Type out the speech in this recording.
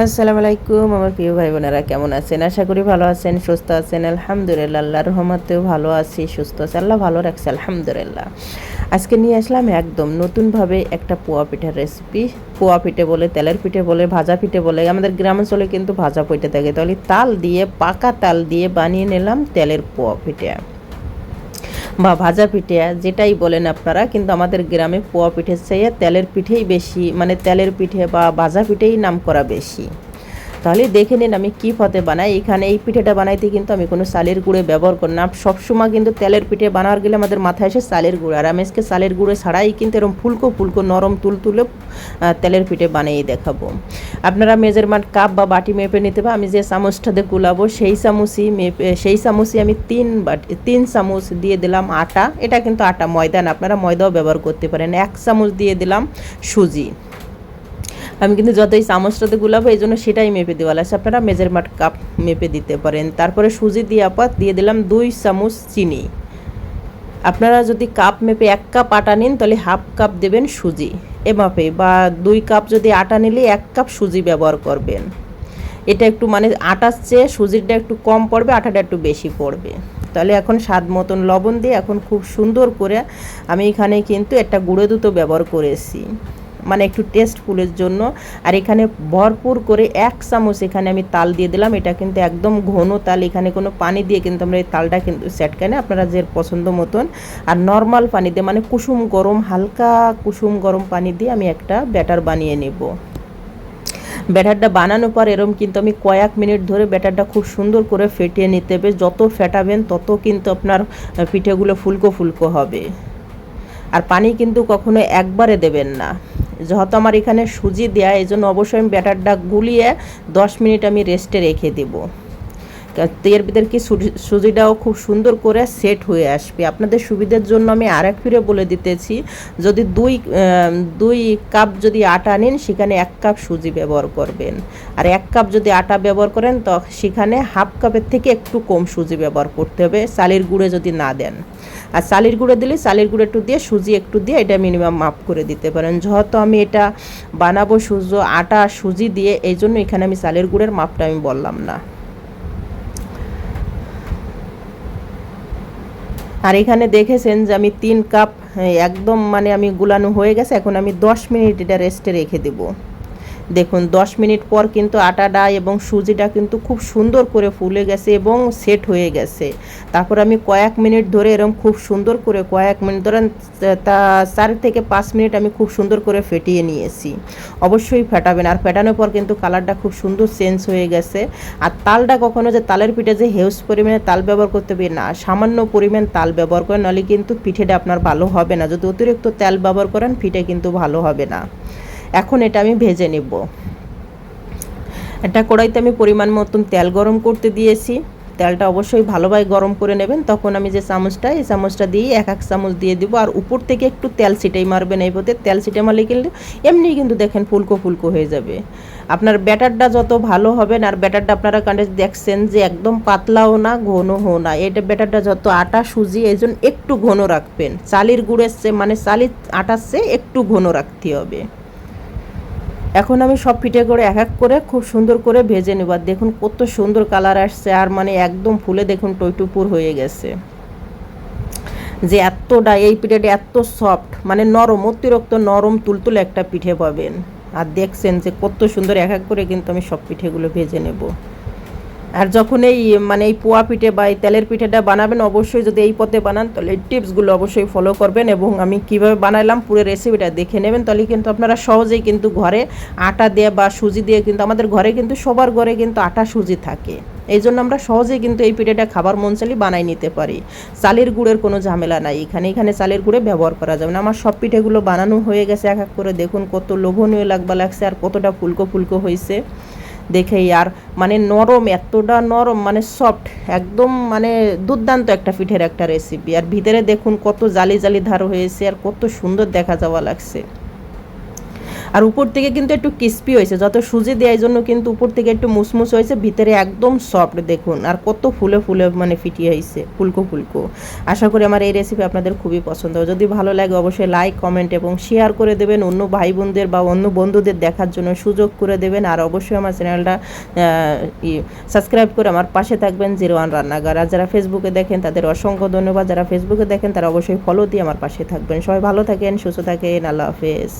আসসালামু আলাইকুম আমার প্রিয় ভাই বোনেরা কেমন আছেন? আশা করি ভালো আছেন, সুস্থ আছেন, আলহামদুলিল্লাহ, আল্লাহর রহমতেও ভালো আছি, সুস্থ আছে, আল্লাহ ভালো রাখছে, আলহামদুলিল্লাহ। আজকে নিয়ে আসলাম একদম নতুনভাবে একটা পোয়া পিঠার রেসিপি পোয়া পিঠে বলে, তেলের পিঠে বলে, ভাজা পিঠে বলে, আমাদের গ্রামাঞ্চলে কিন্তু ভাজা পিঠে থাকে। তাহলে তাল দিয়ে, পাকা তাল দিয়ে বানিয়ে নিলাম তেলের পোয়া পিঠে। বা ভাজা পিঠে, যেটাই বলেন আপনারা, কিন্তু আমাদের গ্রামে পোয়া পিঠের চেয়ে তেলের পিঠেই বেশি মানে তেলের পিঠে বা ভাজা পিঠেই নাম করা বেশি। তাহলে দেখে নিন আমি কী পথে বানাই। এখানে এই পিঠেটা বানাইতে কিন্তু আমি কোনো সালের গুঁড়ে ব্যবহার করি না। সবসময় কিন্তু তেলের পিঠে বানাবার গেলে আমাদের মাথায় আসে সালের গুঁড়ো। আর আমি আজকে চালের গুঁড়ো ছাড়াই কিন্তু এরকম ফুলকো ফুলকো নরম তুল তুলে তেলের পিঠে বানিয়ে দেখাবো। আপনারা মেজারমেন্ট কাপ বা বাটি মেপে নিতে পারে আমি যে চামচটাতে গুলাবো, সেই চামচই মেপে, সেই চামচই আমি তিন বাটি, তিন চামচ দিয়ে দিলাম আটা। এটা কিন্তু আটা, ময়দা না, আপনারা ময়দাও ব্যবহার করতে পারেন। এক চামচ দিয়ে দিলাম সুজি। আমি কিন্তু যতই চামচটাতে গুলাবো, এই জন্য সেটাই মেপে দেওয়া লাগছে। আপনারা মেজারমেন্ট কাপ মেপে দিতে পারেন। তারপরে সুজি দিয়ে আপাত দিয়ে দিলাম দুই চামচ চিনি। আপনারা যদি কাপ মেপে এক কাপ আটা নিন, তাহলে হাফ কাপ দেবেন সুজি। এ মাপে, বা দুই কাপ যদি আটা নিলে এক কাপ সুজি ব্যবহার করবেন। এটা একটু মানে আটার চেয়ে সুজিটা একটু কম পড়বে, আটাটা একটু বেশি পড়বে। তাহলে এখন স্বাদ মতন লবণ দিয়ে এখন খুব সুন্দর করে আমি এখানে কিন্তু একটা গুঁড়ো দুটো ব্যবহার করেছি। মানে একটু টেস্টফুলের জন্য। আর এখানে ভরপুর করে এক চামচ এখানে আমি তাল দিয়ে দিলাম। এটা কিন্তু একদম ঘন তাল, এখানে কোনো পানি দিয়ে কিন্তু আমরা এই তালটা কিন্তু সেট কেনে আপনারা যে পছন্দ মতন। আর নর্মাল পানি দিয়ে মানে কুসুম গরম, হালকা কুসুম গরম পানি দিয়ে আমি একটা ব্যাটার বানিয়ে নেব। ব্যাটারটা বানানোর পর এরম কিন্তু আমি কয়েক মিনিট ধরে ব্যাটারটা খুব সুন্দর করে ফেটিয়ে নিতে হবে। যত ফেটাবেন তত কিন্তু আপনার পিঠেগুলো ফুলকো ফুলকো হবে। আর পানি কিন্তু কখনো একবারে দেবেন না। যেহেতু আমার এখানে সুজি দেয়া, এই জন্য অবশ্যই আমি ব্যাটারটা গুলিয়ে দশ মিনিট আমি রেস্টে রেখে দেবো। এর ভিতরে কি সুজিটাও খুব সুন্দর করে সেট হয়ে আসবে। আপনাদের সুবিধার জন্য আমি আর এক ফিরে বলে দিতেছি, যদি দুই দুই কাপ যদি আটা নিন, সেখানে এক কাপ সুজি ব্যবহার করবেন। আর এক কাপ যদি আটা ব্যবহার করেন, তো সেখানে হাফ কাপের থেকে একটু কম সুজি ব্যবহার করতে হবে, চালের গুঁড়ে যদি না দেন। আর চালের গুঁড়ো দিলে চালের গুঁড়ো একটু দিয়ে, সুজি একটু দিয়ে এটা মিনিমাম মাপ করে দিতে পারেন। যেহেতু আমি এটা বানাবো সুজি আটা সুজি দিয়ে, এই জন্য এখানে আমি চালের গুঁড়ের মাপটা আমি বললাম না। আর এখানে দেখেছেন যে আমি তিন কাপ একদম মানে আমি গুলানো হয়ে গেছে, এখন আমি দশ মিনিট এটা রেস্টে রেখে দেবো। দেখুন, দশ মিনিট পর কিন্তু আটাটা এবং সুজিটা কিন্তু খুব সুন্দর করে ফুলে গেছে এবং সেট হয়ে গেছে। তারপর আমি কয়েক মিনিট ধরে এরকম খুব সুন্দর করে, কয়েক মিনিট ধরেন, তা চার থেকে পাঁচ মিনিট আমি খুব সুন্দর করে ফেটিয়ে নিয়েছি। অবশ্যই ফেটাবেন। আর ফেটানোর পর কিন্তু কালারটা খুব সুন্দর চেঞ্জ হয়ে গেছে। আর তালটা কখনো যে তালের পিঠে যে হেউজ পরিমাণে তাল ব্যবহার করতে হবে, না, সামান্য পরিমাণ তাল ব্যবহার করেন, নাহলে কিন্তু পিঠেটা আপনার ভালো হবে না। যদি অতিরিক্ত তেল ব্যবহার করেন, পিঠে কিন্তু ভালো হবে না। এখন এটা আমি ভেজে নেব। একটা কড়াইতে আমি পরিমাণ মতন তেল গরম করতে দিয়েছি। তেলটা অবশ্যই ভালোভাবে গরম করে নেবেন। তখন আমি যে চামচটা, এই চামচটা দিয়ে এক এক চামচ দিয়ে দিব। আর উপর থেকে একটু তেল ছিটাই মারবেন এই পথে। তেল ছিটে মারলে কিন্তু এমনি কিন্তু দেখেন ফুলকো ফুলকো হয়ে যাবে। আপনার ব্যাটারটা যত ভালো হবে আর ব্যাটারটা আপনারা কাণ্ডে দেখছেন যে একদম পাতলাও না, ঘনও না। এটা ব্যাটারটা যত আটা, সুজি, এই জন্য একটু ঘন রাখবেন। চালির গুড়ের মানে চালির আটার একটু ঘন রাখতে হবে। এখন আমি সব পিঠে করে এক এক করে খুব সুন্দর করে ভেজে নেব। আর দেখুন কত সুন্দর কালার আসছে, আর মানে একদম ফুলে দেখুন টইটুপুর হয়ে গেছে। যে এতটা, এই পিঠেটা এত সফট মানে নরম, অতিরিক্ত নরম তুলতুলে একটা পিঠে পাবেন। আর দেখছেন যে কত সুন্দর এক এক করে কিন্তু আমি সব পিঠেগুলো ভেজে নেব। আর যখন এই মানে এই পোয়া পিঠে বা এই তেলের পিঠেটা বানাবেন, অবশ্যই যদি এই পথে বানান, তাহলে এই টিপসগুলো অবশ্যই ফলো করবেন এবং আমি কীভাবে বানাইলাম পুরো রেসিপিটা দেখে নেবেন। তাহলে কিন্তু আপনারা সহজেই কিন্তু ঘরে আটা দিয়ে বা সুজি দিয়ে কিন্তু, আমাদের ঘরে কিন্তু, সবার ঘরে কিন্তু আটা সুজি থাকে। এই জন্য আমরা সহজেই কিন্তু এই পিঠেটা খাবার মন চালি বানাই নিতে পারি। চালের গুড়ের কোনো ঝামেলা নাই। এখানে এখানে চালের গুঁড়ে ব্যবহার করা যাবে না। আমার সব পিঠেগুলো বানানো হয়ে গেছে, এক এক করে দেখুন কত লোভনীয় লাগবা লাগছে আর কতটা ফুলকো ফুলকো হয়েছে দেখেই আর মানে নরম, এতটা নরম মানে সফট একদম মানে দুর্দান্ত একটা পিঠের একটা রেসিপি আর ভিতরে দেখুন কত জালি জালি ধার হয়েছে আর কত সুন্দর দেখা যাওয়া লাগছে। আর উপর থেকে কিন্তু একটু ক্রিস্পি হয়েছে। যত সুজি দেওয়ার জন্য কিন্তু উপর থেকে একটু মুসমুস হয়েছে, ভিতরে একদম সফট দেখুন। আর কত ফুলে ফুলে মানে ফিটিয়ে হয়েছে, ফুলকো ফুলকো। আশা করি আমার এই রেসিপি আপনাদের খুবই পছন্দ যদি ভালো লাগে অবশ্যই লাইক কমেন্ট এবং শেয়ার করে দেবেন। অন্য ভাই বোনদের বা অন্য বন্ধুদের দেখার জন্য সুযোগ করে দেবেন। আর অবশ্যই আমার চ্যানেলটা সাবস্ক্রাইব করে আমার পাশে থাকবেন জিরো ওয়ান রান্নাঘর। আর যারা ফেসবুকে দেখেন, তাদের অসংখ্য ধন্যবাদ। যারা ফেসবুকে দেখেন, তারা অবশ্যই ফলো দিয়ে আমার পাশে থাকবেন। সবাই ভালো থাকেন, সুস্থ থাকেন। আল্লাহ হাফেজ।